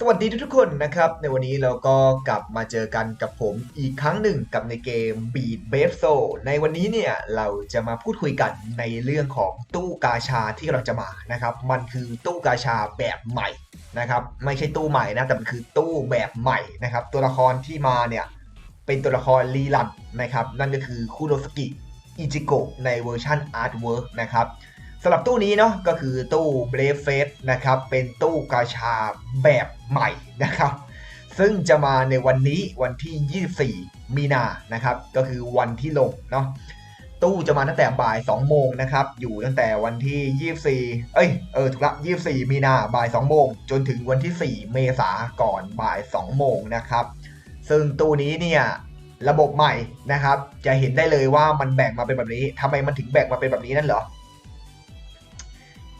สวัสดีทุกๆคนนะครับ ในวันนี้เราก็กลับมาเจอกันกับผมอีกครั้งหนึ่งกับในเกม Beat b a f e Soul ในวันนี้เนี่ยเราจะมาพูดคุยกันในเรื่องของตู้กาชาที่กำลังจะมานะครับ มันคือตู้กาชาแบบใหม่นะครับ ไม่ใช่ตู้ใหม่นะ แต่มันคือตู้แบบใหม่นะครับ ตัวละครที่มาเนี่ย เป็นตัวละครรีลันนะครับ นั่นก็คือคุโรสกิอิจิโกะในเวอร์ชันอาร์ตเวิร์กนะครับำหรับตู้นี้เนาะก็คือตู้ Brave Face นะครับเป็นตู้กาชาแบบใหม่นะครับ ซึ่งจะมาในวันนี้วันที่ 24 มีนานะครับก็คือวันที่ลงเนาะตู้จะมาตั้งแต่บ่าย 2 โมงนะครับอยู่ตั้งแต่วันที่ 24 เอ้ยเออถูกละ 24 มีนาบ่าย 2 โมง จนถึงวันที่ 4 เมษาก่อนบ่าย 2 โมงนะครับ ซึ่งตู้นี้เนี่ยระบบใหม่นะครับ จะเห็นได้เลยว่ามันแบ่งมาเป็นแบบนี้ทำไมมันถึงแบ่งมาเป็นแบบนี้นั่นเหรอ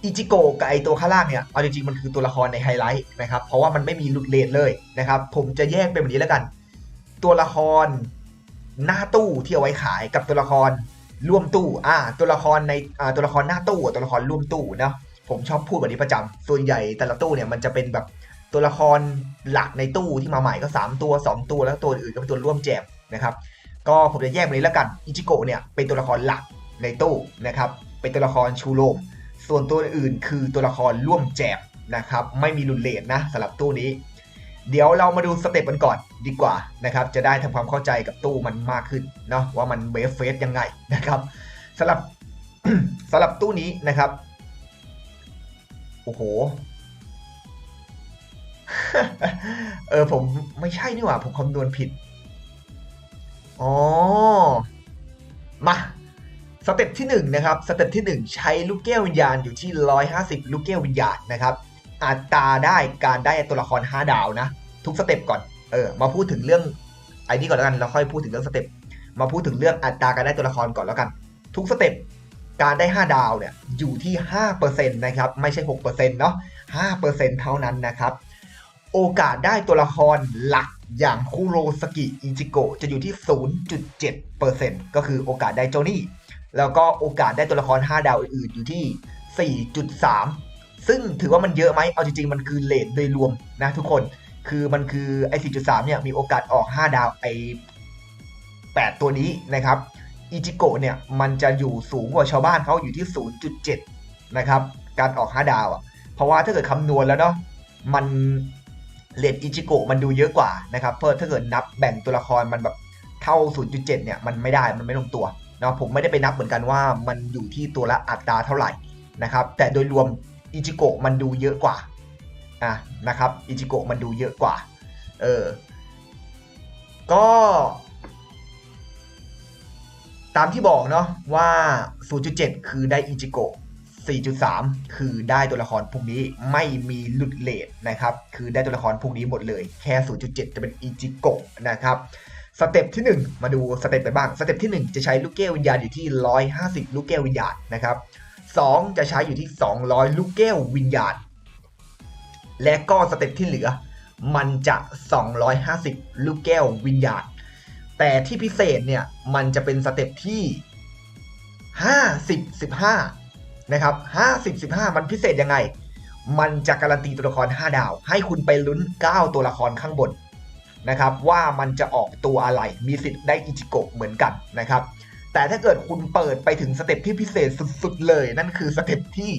อิจิโกะกับไอตัวข้างล่างเนี่ย เอาจริงๆ มันคือตัวละครในไฮไลท์นะครับ เพราะว่ามันไม่มีหลุดเลนเลยนะครับ ผมจะแยกเป็นแบบนี้แล้วกัน ตัวละครหน้าตู้ที่เอาไว้ขายกับตัวละครร่วมตู้อ่าตัวละครในอ่าตัวละครหน้าตู้กับตัวละครร่วมตู้นะผมชอบพูดแบบนี้ประจำส่วนใหญ่แต่ละตู้เนี่ยมันจะเป็นแบบตัวละครหลักในตู้ที่มาใหม่ก็ 3 ตัว 2 ตัวแล้วตัวอื่นก็เป็นตัวร่วมแจมนะครับ ก็ผมจะแยกแบบนี้แล้วกัน อิจิโกะเนี่ยเป็นตัวละครหลักในตู้นะครับ เป็นตัวละครชูโรง ส่วนตัวอื่นคือตัวละครร่วมแจมนะครับ ไม่มีรุนเลนนะสำหรับตู้นี้ เดี๋ยวเรามาดูสเต็ปกันก่อนดีกว่านะครับ จะได้ทำความเข้าใจกับตู้มันมากขึ้นเนาะว่ามันเวฟเฟสยังไงนะครับสำหรับสำหรับตู้นี้นะครับ โอ้โห เออผมไม่ใช่นี่หว่า ผมคำนวณผิด อ๋อ มา สเต็ปที่1นะครับสเต็ปที่ 1 ใช้ลูกแก้ววิญญาณอยู่ที่ 150 ลูกแก้ววิญญาณนะครับอัตราได้การได้ตัวละคร 5 ดาวนะ ทุกสเต็ปก่อนเออมาพูดถึงเรื่องไอ้นี่ก่อนแล้วกันแล้วค่อยพูดถึงเรื่องสเต็ปมาพูดถึงเรื่องอัตราการได้ตัวละครก่อนแล้วกัน ทุกสเต็ปการได้ 5 ดาวเนี่ยอยู่ที่5%นะครับไม่ใช่6%เนาะ5%เท่านั้นนะครับ โอกาสได้ตัวละครหลักอย่างคุโรสกิอิจิโกะจะอยู่ที่ 0.7%ก็คือโอกาสได้โจนี่ แล้วก็โอกาสได้ตัวละคร 5 ดาวอื่นๆอยู่ที่ 4.3 ซึ่งถือว่ามันเยอะไหมเอาจริงๆ มันคือเลทโดยรวมนะทุกคน คือมันคือไอ้4.3 เนี่ยมีโอกาสออก 5 ดาวไอ้8ตัวนี้นะครับอิจิโกะเนี่ยมันจะอยู่สูงกว่าชาวบ้านเขาอยู่ที่ 0.7 นะครับ การออก 5 ดาวอะ เพราะว่าถ้าเกิดคำนวณแล้วเนาะมันเลทอิจิโกะมันดูเยอะกว่านะครับ เพราะถ้าเกิดนับแบ่งตัวละครมันแบบเท่า 0.7 เนี่ยมันไม่ได้มันไม่ลงตัว นาะผมไม่ได้ไปนับเหมือนกันว่ามันอยู่ที่ตัวละอัตราเท่าไหร่นะครับ แต่โดยรวมอิจิโกะมันดูเยอะกว่าอะนะครับอิจิโกะมันดูเยอะกว่าเออก็ตามที่บอกเนาะว่า 0.7 คือได้อิจิโกะ4.3 คือได้ตัวละครพวกนี้ไม่มีหลุดเลทนะครับ คือได้ตัวละครพวกนี้หมดเลย แค่ 0.7 จะเป็นอิจิโกะนะครับ สเต็ปที่ 1 มาดูสเต็ปไปบ้าง สเต็ปที่ 1 จะใช้ลูกแก้ววิญญาณอยู่ที่ 150 ลูกแก้ววิญญาณนะครับ2จะใช้อยู่ที่ 200 ลูกแก้ววิญญาณ และก็สเต็ปที่เหลือ มันจะ 250 ลูกแก้ววิญญาณ แต่ที่พิเศษเนี่ยมันจะเป็นสเต็ปที่ 50 15 นะครับ 50 15 มันพิเศษยังไง มันจะการันตีตัวละคร 5 ดาว ให้คุณไปลุ้น 9 ตัวละครข้างบน นะครับว่ามันจะออกตัวอะไรมีสิทธิ์ได้อิจิโกะเหมือนกันนะครับ แต่ถ้าเกิดคุณเปิดไปถึงสเต็ปที่พิเศษสุดๆเลย นั่นคือสเต็ปที่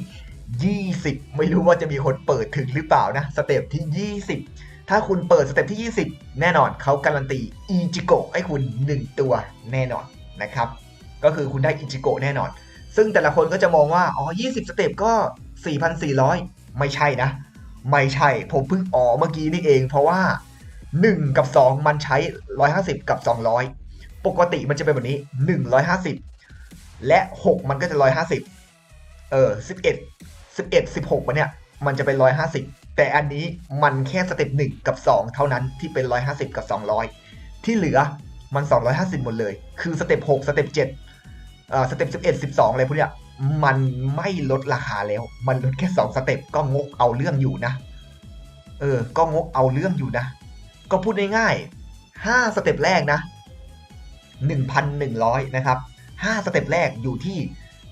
20 ไม่รู้ว่าจะมีคนเปิดถึงหรือเปล่านะสเต็ปที่ 20 ถ้าคุณเปิดสเต็ปที่ 20 แน่นอนเขาการันตีอิจิโกะให้คุณ 1 ตัวแน่นอนนะครับก็คือคุณได้อิจิโกะแน่นอน ซึ่งแต่ละคนก็จะมองว่าอ๋อ20 สเต็ปก็ 4,400 ไม่ใช่นะ ไม่ใช่ผมเพิ่งอ๋อเมื่อกี้นี่เอง เพราะว่า 1 กับ 2 มันใช้ 150 กับ 200 ปกติมันจะเป็นแบบนี้ 150 และ 6 มันก็จะ 150 เออ 11 11 16มันเนี่ย มันจะเป็น 150 แต่อันนี้มันแค่สเต็ป1กับ 2 เท่านั้นที่เป็น 150 กับ 200 ที่เหลือมัน 250 หมดเลย คือสเต็ป6สเต็ป7เอ่อสเต็ป11 12อะไรพวกเนี้ยมันไม่ลดราคาแล้ว มันลดแค่ 2 สเต็ปก็งกเอาเรื่องอยู่นะ เออ ก็งกเอาเรื่องอยู่นะ ก็พูดง่ายๆห้าสเต็ปแรกนะหนึ่งพันหนึ่งร้อยนะครับห้าสเต็ปแรกอยู่ที่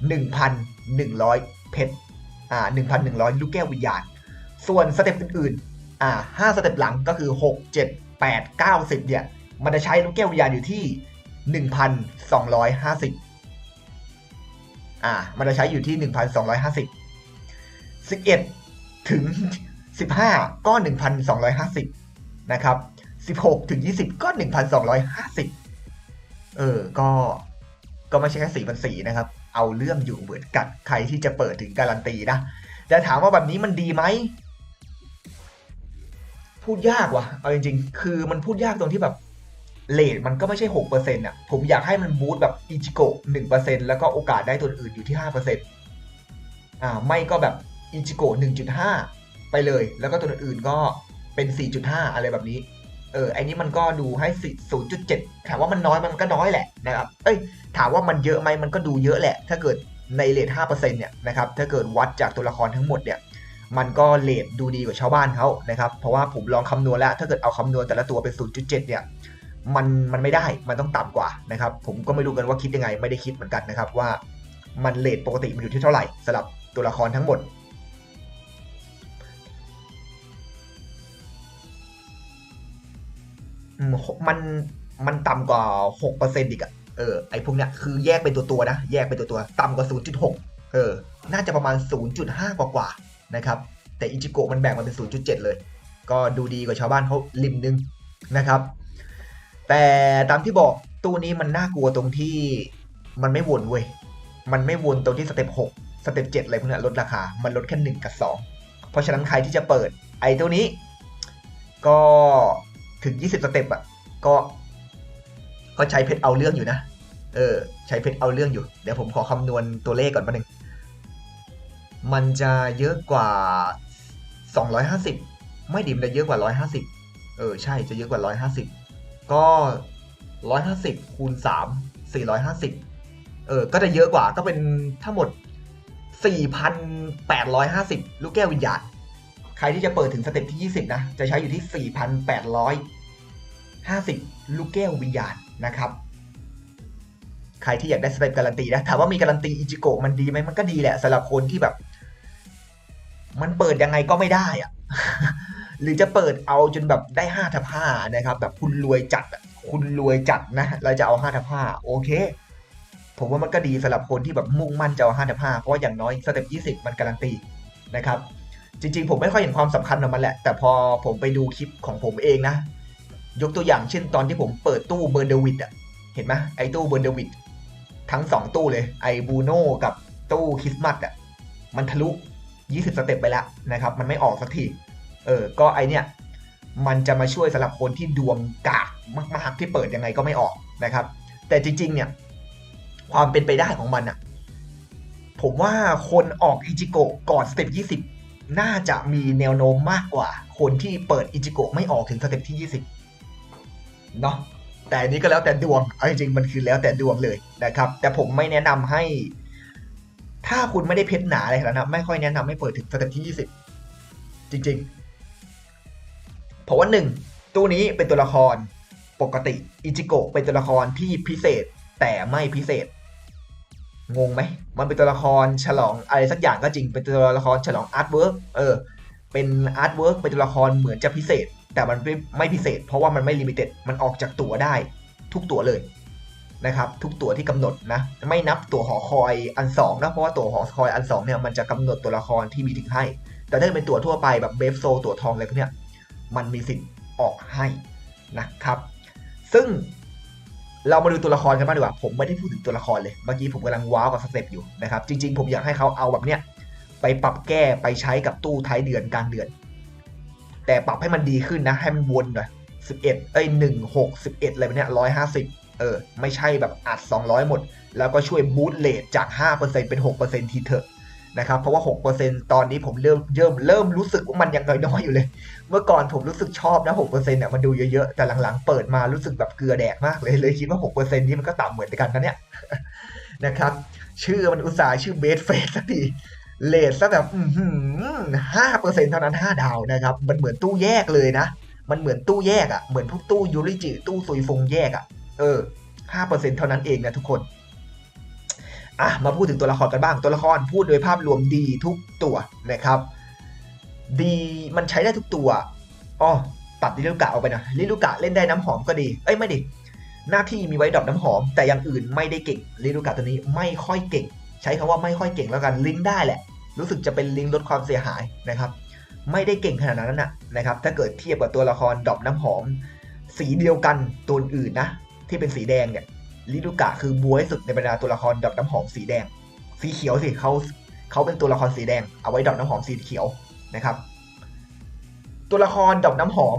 หนึ่งพันหนึ่งร้อยเพชรอ่าหนึ่งพันหนึ่งร้อยลูกแก้ววิญญาณ ส่วนสเต็ปอื่นอ่าห้าสเต็ปหลังก็คือหกเจ็ดแปดเก้าสิบเนี่ยมันจะใช้ลูกแก้ววิญญาณอยู่ที่หนึ่งพันสองร้อยห้าสิบอ่ามันจะใช้อยู่ที่หนึ่งพันสองร้อยห้าสิบสิบเอ็ดถึงสิบห้าก็ห นะครับสิบหกถึงยี่สิบก็หนึ่งพันสองร้อยห้าสิบเออ ก็ ก็ไม่ใช่แค่สี่พันสี่นะครับ เอาเรื่องอยู่เหมือนกัน ใครที่จะเปิดถึงการันตีนะ แต่ถามว่าแบบนี้มันดีไหม พูดยากว่ะ เอาจริงๆ คือมันพูดยากตรงที่แบบเลทมันก็ไม่ใช่หกเปอร์เซ็นต์อะ ผมอยากให้มันบูตแบบอิจิโกะหนึ่งเปอร์เซ็นแล้วก็โอกาสได้ตัวอื่นอยู่ที่ห้าเปอร์เซ็นต์อ่า ไม่ก็แบบอิจิโกะหนึ่งจุดห้าไปเลย แล้วก็ตัวอื่นก็ เป็นสี่จุดห้าอะไรแบบนี้ เออไอ้นี้มันก็ดูให้ศูนย์จุดเจ็ดถามว่ามันน้อยมันก็น้อยแหละนะครับ เอ้ย ถามว่ามันเยอะไหมมันก็ดูเยอะแหละ ถ้าเกิดในเลทห้าเปอร์เซ็นต์เนี่ยนะครับ ถ้าเกิดวัดจากตัวละครทั้งหมดเนี่ย มันก็เลทดูดีกว่าชาวบ้านเขานะครับ เพราะว่าผมลองคำนวณแล้ว ถ้าเกิดเอาคำนวณแต่ละตัวเป็น 0.7 เนี่ย มันมันไม่ได้ มันต้องต่ำกว่านะครับ ผมก็ไม่รู้กันว่าคิดยังไง ไม่ได้คิดเหมือนกันนะครับว่ามันเลทปกติมันอยู่ที่เท่าไหร่สำหรับตัวละครทั้งหมด มันมันต่ำกว่า6%อีกอะเออไอพวกเนี้ยคือแยกเป็นตัวตัวนะ แยกเป็นตัวตัวต่ำกว่า0.6เออ น่าจะประมาณ0.5กว่ากว่านะครับ แต่อิจิโกะมันแบ่งมาเป็น0.7เจ็ดเลย ก็ดูดีกว่าชาวบ้านเขาริมนึงนะครับ แต่ตามที่บอกตู้นี้มันน่ากลัวตรงที่มันไม่วนเว้ยมันไม่วนตรงที่สเต็ป6สเต็ป7อะไรพวกนี้ลดราคา มันลดแค่1กับ2เพราะฉะนั้นใครที่จะเปิดไอ้ตัวนี้ ก็ ถึง 20 สเต็ปอะก็ ก็ใช้เพชรเอาเรื่องอยู่นะ เออ ใช้เพชรเอาเรื่องอยู่ เดี๋ยวผมขอคำนวณตัวเลขก่อนมาหนึ่งมันจะเยอะกว่า 250 ไม่ดิมจะเยอะกว่า 150 เออ ใช่จะเยอะกว่า 150 ก็ 150 คูณ 3 450 เออ ก็จะเยอะกว่าก็เป็นทั้งหมด 4,850 ลูกแก้ววิญญาณใครที่จะเปิดถึงสเต็ปที่ 20 นะ จะใช้อยู่ที่ 50 ลูกแก้ววิญญาณนะครับ ใครที่อยากได้สเต็ปการันตีนะ ถามว่ามีการันตีอิจิโกะมันดีไหมมันก็ดีแหละสำหรับคนที่แบบ มันเปิดยังไงก็ไม่ได้อะหรือจะเปิดเอาจนแบบได้ห้าทับห้านะครับ แบบคุณรวยจัดอะคุณรวยจัดนะเราจะเอาห้าทับห้าโอเค ผมว่ามันก็ดีสำหรับคนที่แบบมุ่งมั่นจะเอาห้าทับห้าเพราะว่าอย่างน้อยสเต็ปยี่สิบมันการันตีนะครับจริงๆ ผมไม่ค่อยเห็นความสำคัญของมันแหละ แต่พอผมไปดูคลิปของผมเองนะ ยกตัวอย่างเช่นตอนที่ผมเปิดตู้เบอร์เดวิดอะเห็นไหมไอ้ตู้เบอร์เดวิดทั้งสองตู้เลยไอ้บูโน่กับตู้คริสต์มาสอะมันทะลุ 20 สเต็ปไปแล้วนะครับ มันไม่ออกสักทีเออก็ไอเนี่ยมันจะมาช่วยสำหรับคนที่ดวงกากมากๆที่เปิดยังไงก็ไม่ออกนะครับ แต่จริง ๆ เนี่ย ความเป็นไปได้ของมันอะผมว่าคนออกอิจิโกะก่อนสเต็ป20 น่าจะมีแนวโน้มมากกว่า คนที่เปิดอิจิโกะไม่ออกถึงสเต็ปที่ 20 เนาะแต่อันนี้ก็แล้วแต่ดวงเอาจริงๆมันคือแล้วแต่ดวงเลยนะครับ แต่ผมไม่แนะนำให้ ถ้าคุณไม่ได้เพชรหนาอะไรขนาดนั้นไม่ค่อยแนะนำให้เปิดถึงสเต็ปที่ 20 จริงๆ เพราะว่าหนึ่งตู้นี้เป็นตัวละครปกติอิจิโกะเป็นตัวละครที่พิเศษแต่ไม่พิเศษ งงไหม มันเป็นตัวละครฉลองอะไรสักอย่างก็จริง เป็นตัวละครฉลองอาร์ตเวิร์กเออ เป็นอาร์ตเวิร์กเป็นตัวละครเหมือนจะพิเศษ แต่มันไม่ไมพิเศษ เพราะว่ามันไม่ลิมิเต็ดมันออกจากตั๋วได้ ทุกตั๋วเลยนะครับ ทุกตั๋วที่กำหนดนะ ไม่นับตั๋วหอคอยอันสองนะเพราะว่าตั๋วหอคอยอันสองเนี่ยมันจะกำหนดตัวละครที่มีถึงให้ แต่ถ้าเป็นตั๋วทั่วไปแบบเบฟโซตั๋วทองอะไรพวกเนี้ยมันมีสิทธิ์ออกให้นะครับ ซึ่งเรามาดูตัวละครกันบ้างดีกว่า ผมไม่ได้พูดถึงตัวละครเลย เมื่อกี้ผมกำลังว้าวกับสเต็ปอยู่นะครับ จริง ๆ ผมอยากให้เขาเอาแบบเนี้ยไปปรับแก้ไปใช้กับตู้ท้ายเดือนกลางเดือน แต่ปรับให้มันดีขึ้นนะ ให้มันวนหน่อยสิบเอ็ดเอ้ยหนึ่งหกสิบเอ็ดอะไรแบบเนี้ยร้อยห้าสิบเออ ไม่ใช่แบบอัดสองร้อยหมด แล้วก็ช่วยบูตเลทจากห้าเปอร์เซ็นเป็นหกเปอร์เซ็นทีเถอะนะครับ เพราะว่าหกเปอร์เซ็นตอนนี้ผมเริ่มเริ่มเริ่มรู้สึกว่ามันยังน้อยๆอยู่เลย เมื่อก่อนผมรู้สึกชอบนะหกเปอร์เซ็นต์เนี่ยมันดูเยอะๆ แต่หลังๆเปิดมารู้สึกแบบเกลือแดกมากเลยเลยคิดว่าหกเปอร์เซ็นต์นี้มันก็ต่ำเหมือนกันนะเนี่ยนะครับ ชื่อมันอุตส่าห์ชื่อเบสเฟสสักที เลทซะแบบห้าเปอร์เซ็นต์เท่านั้นห้าดาวนะครับ มันเหมือนตู้แยกเลยนะ มันเหมือนตู้แยกอะ่ะ เหมือนพวกตู้ยูริจิ ตู้ซุยฟงแยกอะ่ะ เออห้าเปอร์เซ็นต์เท่านั้นเองนะทุกคน อะ มาพูดถึงตัวละครกันบ้าง ตัวละครพูดโดยภาพรวมดีทุกตัวนะครับ ดีมันใช้ได้ทุกตัวอ๋อตัดลิลูกะออกไปนะลิลูกะเล่นได้น้ำหอมก็ดี เอ้ยไม่ดิหน้าที่มีไว้ดรอปน้ำหอม แต่อย่างอื่นไม่ได้เก่งลิลูกะตัวนี้ไม่ค่อยเก่ง ใช้คำว่าไม่ค่อยเก่งแล้วกันลิงก์ได้แหละ รู้สึกจะเป็นลิงก์ลดความเสียหายนะครับ ไม่ได้เก่งขนาดนั้นนะนะครับ ถ้าเกิดเทียบกับตัวละครดอปน้ำหอม สีเดียวกันตัวอื่นนะ ที่เป็นสีแดงเนี่ยลิลูกะคือบวยสุดในบรรดาตัวละครดอปน้ำหอมสีแดง สีเขียวสิเขาเขาเป็นตัวละครสีแดงเอาไว้ดอปน้ำหอมสีเขียวนะครับ ตัวละครดอกน้ำหอม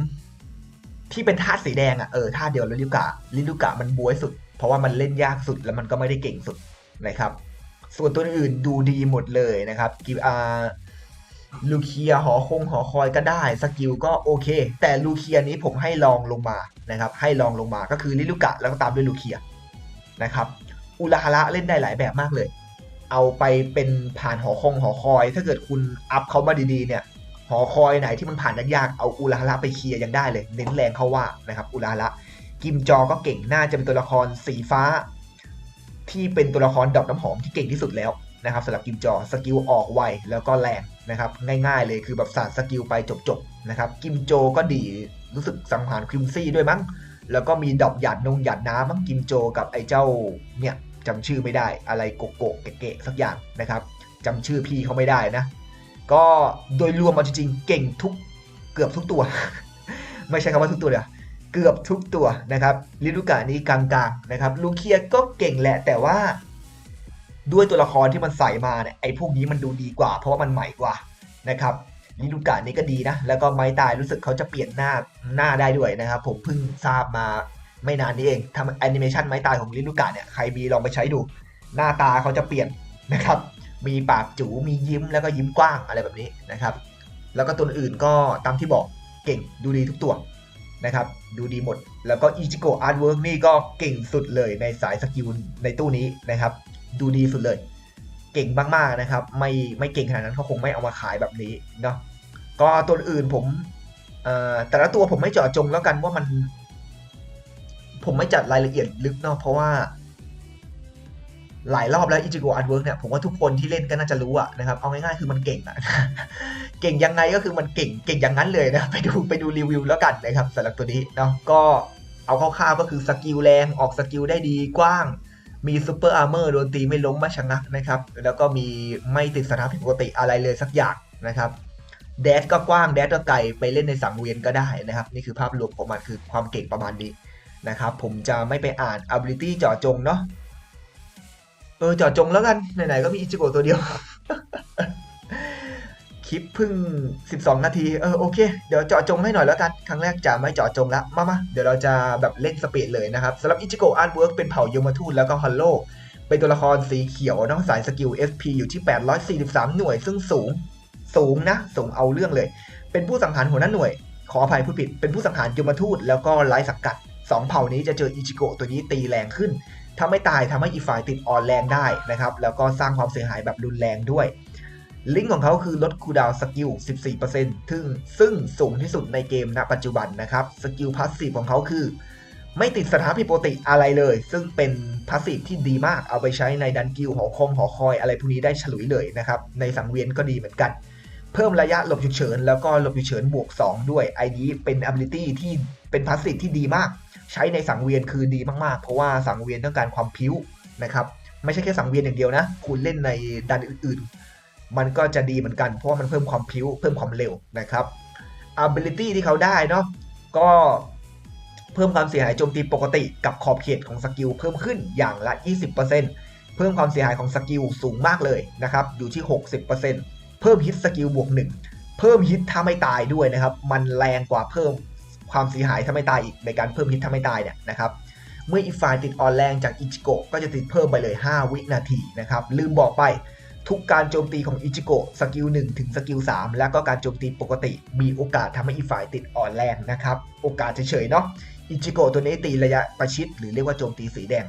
ที่เป็นธาตุสีแดงอะเออธาตุเดียวลิลูกะลิลูกะมันบวยสุด เพราะว่ามันเล่นยากสุดแล้วมันก็ไม่ได้เก่งสุดนะครับ ส่วนตัวอื่นดูดีหมดเลยนะครับกิวอาลูเคียหอคงหอคอยก็ได้สกิลก็โอเค แต่ลูเคียนี้ผมให้ลองลงมานะครับ ให้ลองลงมาก็คือลิลูกะแล้วก็ตามด้วยลูเคียนะครับอุลาฮาระเล่นได้หลายแบบมากเลย เอาไปเป็นผ่านหอคงหอคอย ถ้าเกิดคุณอัพเขามาดีๆเนี่ยหอคอยไหนที่มันผ่านยากๆเอาอุลาฮาระไปเคลียร์ยังได้เลย เน้นแรงเขาว่านะครับอุลาฮาระกิมจอก็เก่งน่าจะเป็นตัวละครสีฟ้า ที่เป็นตัวละครดอกน้ำหอมที่เก่งที่สุดแล้วนะครับสำหรับกิมจอสกิลออกไวแล้วก็แรงนะครับง่ายๆเลยคือแบบสาดสกิลไปจบๆนะครับกิมโจก็ดีรู้สึกสังหารคริมซี่ด้วยมั้ง แล้วก็มีดอกหยาดนงหยาดน้ำมั้งกิมโจกับไอ้เจ้าเนี่ยจำชื่อไม่ได้อะไรโกโกะเกะๆสักอย่างนะครับจำชื่อพี่เขาไม่ได้นะ ก็โดยรวมเอาจริงๆเก่งทุกเกือบทุกตัว ไม่ใช่คำว่าทุกตัวเดียว เกือบทุกตัวนะครับลิลูกานี้กลางๆนะครับลูเคียก็เก่งแหละแต่ว่าด้วยตัวละครที่มันใส่มาเนี่ยไอ้พวกนี้มันดูดีกว่า เพราะว่ามันใหม่กว่านะครับลิลูกานี้ก็ดีนะ แล้วก็ไม้ตายรู้สึกเขาจะเปลี่ยนหน้าหน้าได้ด้วยนะครับ ผมเพิ่งทราบมาไม่นานนี้เองทำแอนิเมชันไม้ตายของลิลูกาเนี่ยใครมีลองไปใช้ดู หน้าตาเขาจะเปลี่ยนนะครับ มีปากจูมียิ้มแล้วก็ยิ้มกว้างอะไรแบบนี้นะครับ แล้วก็ตัวอื่นก็ตามที่บอกเก่งดูดีทุกตัว นะครับดูดีหมด แล้วก็อิจิโกะอาร์ตเวิร์กนี่ก็เก่งสุดเลยในสายสกิลในตู้นี้นะครับ ดูดีสุดเลย เก่งมากๆนะครับ ไม่ไม่เก่งขนาดนั้นเขาคงไม่เอามาขายแบบนี้เนาะก็ตัวอื่นผมแต่ละตัวผมไม่เจาะจงแล้วกันว่ามัน ผมไม่จัดรายละเอียดลึกเนาะเพราะว่า หลายรอบแล้วอิจิโกะอาร์ตเวิร์กเนี่ยผมว่าทุกคนที่เล่นก็น่าจะรู้อะนะครับเอาง่ายๆคือมันเก่งอะ เก่งยังไงก็คือมันเก่งเก่งอย่างนั้นเลยนะไปดูไปดูรีวิวแล้วกันนะครับสำหรับตัวนี้เนาะก็เอาคร่าวๆก็คือสกิลแรงออกสกิลได้ดีกว้าง มีซูเปอร์อาร์เมอร์โดนตีไม่ล้มไม่ชนะนะครับ แล้วก็มีไม่ติดสถานผิดปกติอะไรเลยสักอย่างนะครับแดดก็กว้างแดดก็ไกลไปเล่นในสังเวียนก็ได้นะครับ นี่คือภาพรวมของมันคือความเก่งประมาณนี้นะครับ ผมจะไม่ไปอ่าน ability เจาะจงเนาะเออเจาะจงแล้วกัน ไหนๆก็มีอิจิโกะตัวเดียว คลิปเพิ่ง 12 นาที เออโอเค เดี๋ยวเจาะจงให้หน่อยแล้วกัน ครั้งแรกจะไม่เจาะจงละมามาเดี๋ยวเราจะแบบเล่นสเปดเลยนะครับสำหรับอิจิโกะอาร์ตเวิร์กเป็นเผ่ายมทูตแล้วก็ฮัลโลเป็นตัวละครสีเขียวเนอกสายสกิล FP อยู่ที่ 843 หน่วย ซึ่งสูง สูงนะ สูงเอาเรื่องเลย เป็นผู้สังหารหัวหน้าหน่วย ขออภัยผู้ผิด เป็นผู้สังหารยมทูตแล้วก็ไร้สังกัดสองเผ่านี้จะเจออิจิโกะตัวนี้ตีแรงขึ้นถ้าไม่ตายทำให้อีกฝ่ายติดอ่อนแรงได้นะครับ แล้วก็สร้างความเสียหายแบบรุนแรงด้วย ลิงก์ของเขาคือลดคูดาวสกิล 14%ซึ่งซึ่งสูงที่สุดในเกมณปัจจุบันนะครับ สกิลพาสซีฟของเขาคือ ไม่ติดสถานผิดปกติอะไรเลย ซึ่งเป็นพาสซีฟที่ดีมากเอาไปใช้ในดันกิลหอคงหอคอยอะไรพวกนี้ได้ฉลุยเลยนะครับ ในสังเวียนก็ดีเหมือนกัน เพิ่มระยะหลบฉุกเฉิน แล้วก็หลบฉุกเฉินบวก 2 ด้วยไอ้นี้เป็น ability ที่เป็นพาสซีฟที่ดีมาก ใช้ในสังเวียนคือดีมากๆ เพราะว่าสังเวียนต้องการความพิ้วนะครับไม่ใช่แค่สังเวียนอย่างเดียวนะ คุณเล่นในดันอื่นๆ มันก็จะดีเหมือนกัน เพราะว่ามันเพิ่มความพิ้วเพิ่มความเร็วนะครับ ability ที่เขาได้เนาะก็เพิ่มความเสียหายโจมตีปกติกับขอบเขตของสกิลเพิ่มขึ้นอย่างละ 20%เพิ่มความเสียหายของสกิลสูงมากเลยนะครับอยู่ที่ 60%เพิ่มฮิตสกิลบวก 1 เพิ่มฮิตถ้าไม่ตายด้วยนะครับ มันแรงกว่าเพิ่มความเสียหายถ้าไม่ตายอีกในการเพิ่มฮิตถ้าไม่ตายเนี่ยนะครับเมื่ออีกฝ่ายติดอ่อนแรงจากอิจิโกะก็จะติดเพิ่มไปเลย 5 วินาทีนะครับลืมบอกไป ทุกการโจมตีของอิจิโกะสกิล1ถึงสกิล3แล้วก็การโจมตีปกติ มีโอกาสทำให้อีกฝ่ายติดอ่อนแรงนะครับ โอกาสเฉยๆเนาะอิจิโกะตัวนี้ตีระยะประชิด หรือเรียกว่าโจมตีสีแดง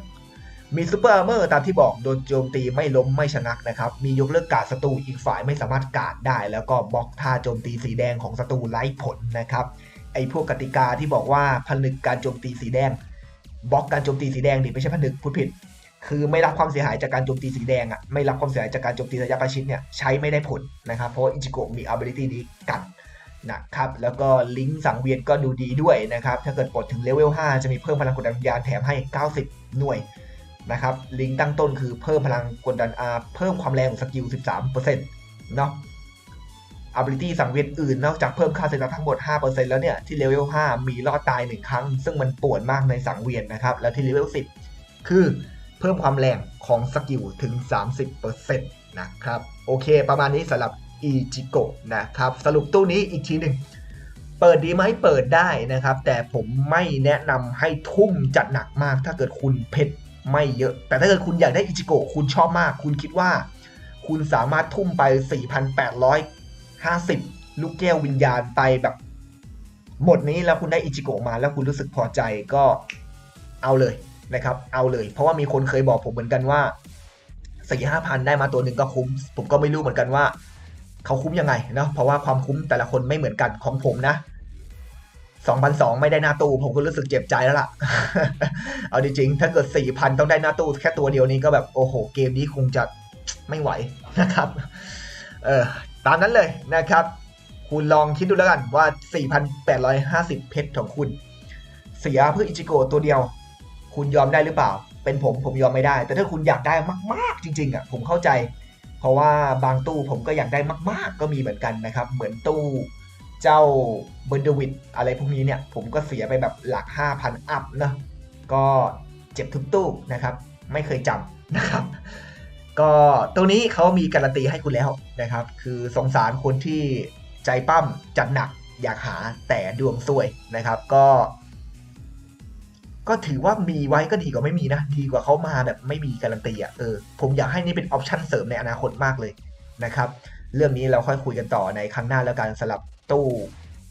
มีซูเปอร์อาร์เมอร์ตามที่บอกโดนโจมตีไม่ล้มไม่ชะงักนะครับ มียกเลิกการศัตรูอีกฝ่ายไม่สามารถการได้ แล้วก็บล็อกท่าโจมตีสีแดงของศัตรูไร้ผลนะครับไอพวกกติกาที่บอกว่าผนึกการโจมตีสีแดงบล็อกการโจมตีสีแดงดิไม่ใช่ผนึกพูดผิด คือไม่รับความเสียหายจากการโจมตีสีแดงอะไม่รับความเสียหายจากการโจมตีระยะประชิดเนี่ยใช้ไม่ได้ผลนะครับ เพราะอิจิโกะมี ability นี้กันนะครับแล้วก็ลิงก์สังเวียนก็ดูดีด้วยนะครับ ถ้าเกิดปลดถึงเลเวล 5 จะมีเพิ่มพลังกดดันวิญญาณแถมให้ 90 หน่วยนะครับลิงก์ตั้งต้นคือเพิ่มพลังกดดันอาเพิ่มความแรงของสกิล 13%เนาะ ability สังเวียนอื่นนอกจากเพิ่มค่าเซตทั้งหมด 5%แล้วเนี่ย ที่เลเวล 5 มีรอดตาย 1 ครั้ง ซึ่งมันปวดมากในสังเวียนนะครับ แล้วที่เลเวล 10 คือ เพิ่มความแรงของสกิลถึง 30%นะครับโอเค ประมาณนี้สำหรับอีจิโกะนะครับ สรุปตู้นี้อีกทีหนึ่งเปิดดีไหมเปิดได้นะครับ แต่ผมไม่แนะนำให้ทุ่มจัดหนักมาก ถ้าเกิดคุณเพชรไม่เยอะ แต่ถ้าเกิดคุณอยากได้อิจิโกะคุณชอบมาก คุณคิดว่า คุณสามารถทุ่มไป 4,850 ลูกแก้ววิญญาณไปแบบ หมดนี้แล้วคุณได้อิจิโกะมาแล้วคุณรู้สึกพอใจก็เอาเลย นะครับ เอาเลย เพราะว่ามีคนเคยบอกผมเหมือนกันว่าสี่ห้าพันได้มาตัวหนึ่งก็คุ้ม ผมก็ไม่รู้เหมือนกันว่า เขาคุ้มยังไงเนาะเพราะว่าความคุ้มแต่ละคนไม่เหมือนกันของผมนะ2,002ไม่ได้หน้าตู้ ผมก็รู้สึกเจ็บใจแล้วล่ะ เอาจริงๆถ้าเกิด4,000ต้องได้หน้าตู้แค่ตัวเดียวนี้ก็แบบโอ้โห เกมนี้คงจะไม่ไหวนะครับเออตามนั้นเลยนะครับ คุณลองคิดดูแล้วกันว่า 4,850 เพชรของคุณ เสียเพื่ออิจิโกะตัวเดียว คุณยอมได้หรือเปล่า เป็นผมผมยอมไม่ได้ แต่ถ้าคุณอยากได้มาก ๆ จริง ๆอะผมเข้าใจ เพราะว่าบางตู้ผมก็อยากได้มาก ๆ ก็มีเหมือนกันนะครับ เหมือนตู้เจ้าเบอร์เดวิดอะไรพวกนี้เนี่ยผมก็เสียไปแบบหลัก 5,000 อัพนะก็เจ็บทุกตู้นะครับ ไม่เคยจำนะครับ ก็ตัวนี้เขามีการันตีให้คุณแล้วนะครับ คือสงสารคนที่ใจปั้มจัดหนักอยากหาแต่ดวงซวยนะครับ ก็ ก็ถือว่ามีไว้ก็ดีกว่าไม่มีนะ ดีกว่าเขามาแบบไม่มีการันตีอะเออผมอยากให้นี่เป็นออปชันเสริมในอนาคตมากเลยนะครับ เรื่องนี้เราค่อยคุยกันต่อในครั้งหน้าแล้วกันสลับตู้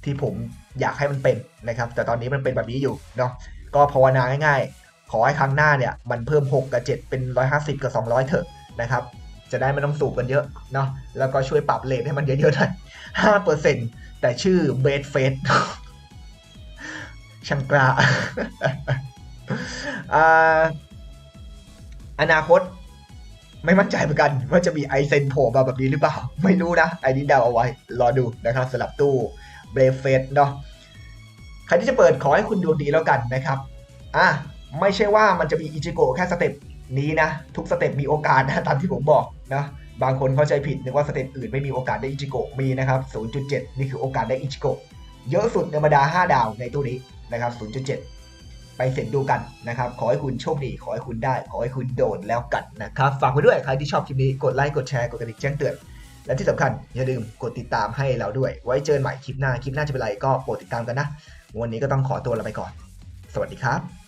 ที่ผมอยากให้มันเป็นนะครับ แต่ตอนนี้มันเป็นแบบนี้อยู่เนาะก็ภาวนาง่ายๆ ขอให้ครั้งหน้าเนี่ย มันเพิ่ม 6 กับ 7 เป็น 150 กับ 200 เถอะนะครับ จะได้ไม่ต้องสูบกันเยอะเนาะแล้วก็ช่วยปรับเลทให้มันเยอะๆหน่อยห้าเปอร์เซ็นแต่ชื่อเบสเฟส ช่างกล้าอนาคตไม่มั่นใจเหมือนกัน ว่าจะมีไอเซนโผล่มาแบบนี้หรือเปล่า ไม่รู้นะ ไอ้นี้เดาเอาไว้ รอดูนะครับสำหรับตู้เบรฟเฟสเนาะใครที่จะเปิดขอให้คุณดวงดีแล้วกันนะครับ อะ ไม่ใช่ว่ามันจะมีอิจิโกะแค่สเต็ปนี้นะ ทุกสเต็ปมีโอกาสนะตามที่ผมบอกนะ บางคนเข้าใจผิดนึกว่าสเต็ปอื่นไม่มีโอกาสได้อิจิโกะมีนะครับ 0.7 นี่คือโอกาสได้อิจิโกะเยอะสุดธรรมดา 5 ดาวในตู้นี้ นะครับ 0.7 ไปเสร็จดูกันนะครับ ขอให้คุณโชคดี ขอให้คุณได้ ขอให้คุณโดนแล้วกันนะครับ ฝากไว้ด้วยใครที่ชอบคลิปนี้ กดไลค์ กดแชร์ กดกระดิ่งแจ้งเตือน และที่สำคัญอย่าลืมกดติดตามให้เราด้วย ไว้เจอกันใหม่คลิปหน้า คลิปหน้าจะเป็นไรก็โปรดติดตามกันนะ วันนี้ก็ต้องขอตัวลาไปก่อน สวัสดีครับ